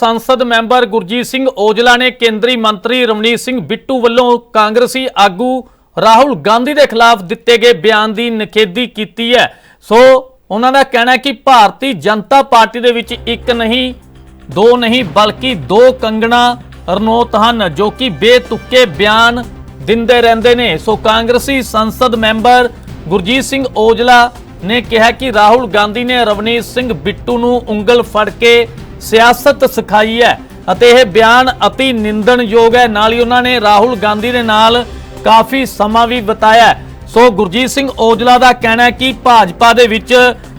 ਸੰਸਦ ਮੈਂਬਰ ਗੁਰਜੀਤ ਸਿੰਘ ਔਜਲਾ ਨੇ ਕੇਂਦਰੀ ਮੰਤਰੀ ਰਮਨੀਤ ਸਿੰਘ ਬਿੱਟੂ ਵੱਲੋਂ ਕਾਂਗਰਸੀ ਆਗੂ ਰਾਹੁਲ ਗਾਂਧੀ ਦੇ ਖਿਲਾਫ ਦਿੱਤੇ ਗਏ ਬਿਆਨ ਦੀ ਨਿਖੇਧੀ ਕੀਤੀ ਹੈ। ਸੋ ਉਹਨਾਂ ਦਾ ਕਹਿਣਾ ਹੈ ਕਿ ਭਾਰਤੀ ਜਨਤਾ ਪਾਰਟੀ ਦੇ ਵਿੱਚ ਇੱਕ ਨਹੀਂ, ਦੋ ਨਹੀਂ, ਬਲਕਿ ਦੋ ਕੰਗਣਾ ਰਣੌਤ ਹਨ ਜੋ ਕਿ ਬੇਤੁੱਕੇ ਬਿਆਨ ਦਿੰਦੇ ਰਹਿੰਦੇ ਨੇ। ਸੋ ਕਾਂਗਰਸੀ ਸੰਸਦ ਮੈਂਬਰ ਗੁਰਜੀਤ ਸਿੰਘ ਔਜਲਾ ਨੇ ਕਿਹਾ ਕਿ ਰਾਹੁਲ ਗਾਂਧੀ ਨੇ ਰਵਨੀਤ ਸਿੰਘ ਬਿੱਟੂ ਨੂੰ ਉਂਗਲ ਫੜ ਕੇ ਸਿਆਸਤ ਸਿਖਾਈ ਹੈ ਅਤੇ ਇਹ ਬਿਆਨ ਅਤੀ ਨਿੰਦਣਯੋਗ ਹੈ। ਨਾਲ ਹੀ ਉਹਨਾਂ ਨੇ ਰਾਹੁਲ ਗਾਂਧੀ ਦੇ ਨਾਲ ਕਾਫੀ ਸਮਾਂ ਵੀ ਬਿਤਾਇਆ ਸੋ ਗੁਰਜੀਤ ਸਿੰਘ ਔਜਲਾ ਦਾ ਕਹਿਣਾ ਹੈ ਕਿ ਭਾਜਪਾ ਦੇ ਵਿੱਚ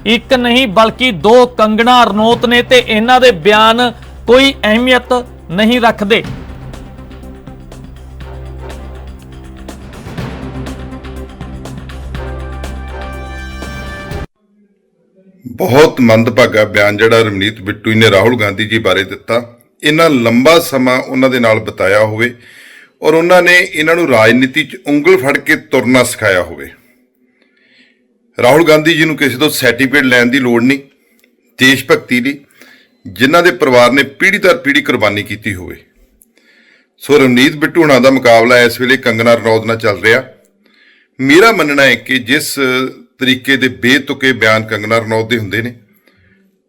ਇੱਕ ਨਹੀਂ ਬਲਕਿ ਦੋ ਕੰਗਣਾ ਰਣੌਤ ਨੇ ਤੇ ਇਹਨਾਂ ਦੇ ਬਿਆਨ ਕੋਈ ਅਹਿਮੀਅਤ ਨਹੀਂ ਰੱਖਦੇ। ਬਹੁਤ ਮੰਦਭਾਗਾ ਬਿਆਨ ਜਿਹੜਾ ਰਮਨੀਤ ਬਿੱਟੂ ਜੀ ਨੇ ਰਾਹੁਲ ਗਾਂਧੀ ਜੀ ਬਾਰੇ ਦਿੱਤਾ। ਇਹਨਾਂ ਲੰਬਾ ਸਮਾਂ ਉਹਨਾਂ ਦੇ ਨਾਲ ਬਿਤਾਇਆ ਹੋਵੇ ਔਰ ਉਹਨਾਂ ਨੇ ਇਹਨਾਂ ਨੂੰ ਰਾਜਨੀਤੀ 'ਚ ਉਂਗਲ ਫੜ ਕੇ ਤੁਰਨਾ ਸਿਖਾਇਆ ਹੋਵੇ। ਰਾਹੁਲ ਗਾਂਧੀ ਜੀ ਨੂੰ ਕਿਸੇ ਤੋਂ ਸਰਟੀਫਿਕੇਟ ਲੈਣ ਦੀ ਲੋੜ ਨਹੀਂ, ਦੇਸ਼ ਭਗਤੀ ਦੀ ਜਿਨ੍ਹਾਂ ਦੇ ਪਰਿਵਾਰ ਨੇ ਪੀੜ੍ਹੀ ਦਰ ਪੀੜ੍ਹੀ ਕੁਰਬਾਨੀ ਕੀਤੀ ਹੋਵੇ। ਸੋ ਰਮਨੀਤ ਬਿੱਟੂ ਹੁਣਾਂ ਦਾ ਮੁਕਾਬਲਾ ਇਸ ਵੇਲੇ ਕੰਗਨਾ ਰਣੌਤ ਨਾਲ ਚੱਲ ਰਿਹਾ। ਮੇਰਾ ਮੰਨਣਾ ਹੈ ਕਿ ਜਿਸ ਤਰੀਕੇ ਦੇ ਬੇਤੁਕੇ ਬਿਆਨ ਕੰਗਨਾ ਰਣੌਤ ਦੇ ਹੁੰਦੇ ਨੇ।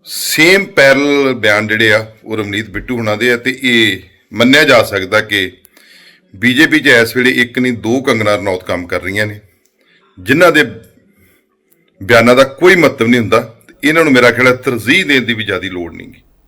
ਸੇਮ ਪੈਰਲ ਬਿਆਨ ਜਿਹੜੇ ਆ, ਉਹ ਰਮਨੀਤ ਬਿੱਟੂ ਹੁਣਾਂ ਦੇ ਆ ਤੇ ਇਹ ਮੰਨਿਆ ਜਾ ਸਕਦਾ ਕਿ ਬੀਜੇਪੀ 'ਚ ਇਸ ਵੇਲੇ ਇੱਕ ਨਹੀਂ, ਦੋ ਕੰਗਨਾ ਰਣੌਤ ਕੰਮ ਕਰ ਰਹੀਆਂ ਨੇ। ਜਿਨ੍ਹਾਂ ਦੇ ਬਿਆਨਾਂ ਦਾ ਕੋਈ ਮਤਲਬ ਨਹੀਂ ਹੁੰਦਾ। ਤੇ ਇਹਨਾਂ ਨੂੰ ਮੇਰਾ ਖਿਆਲ ਤਰਜੀਹ ਦੇਣ ਦੀ ਵੀ ਜ਼ਿਆਦਾ ਲੋੜ ਨਹੀਂ ਗੀ।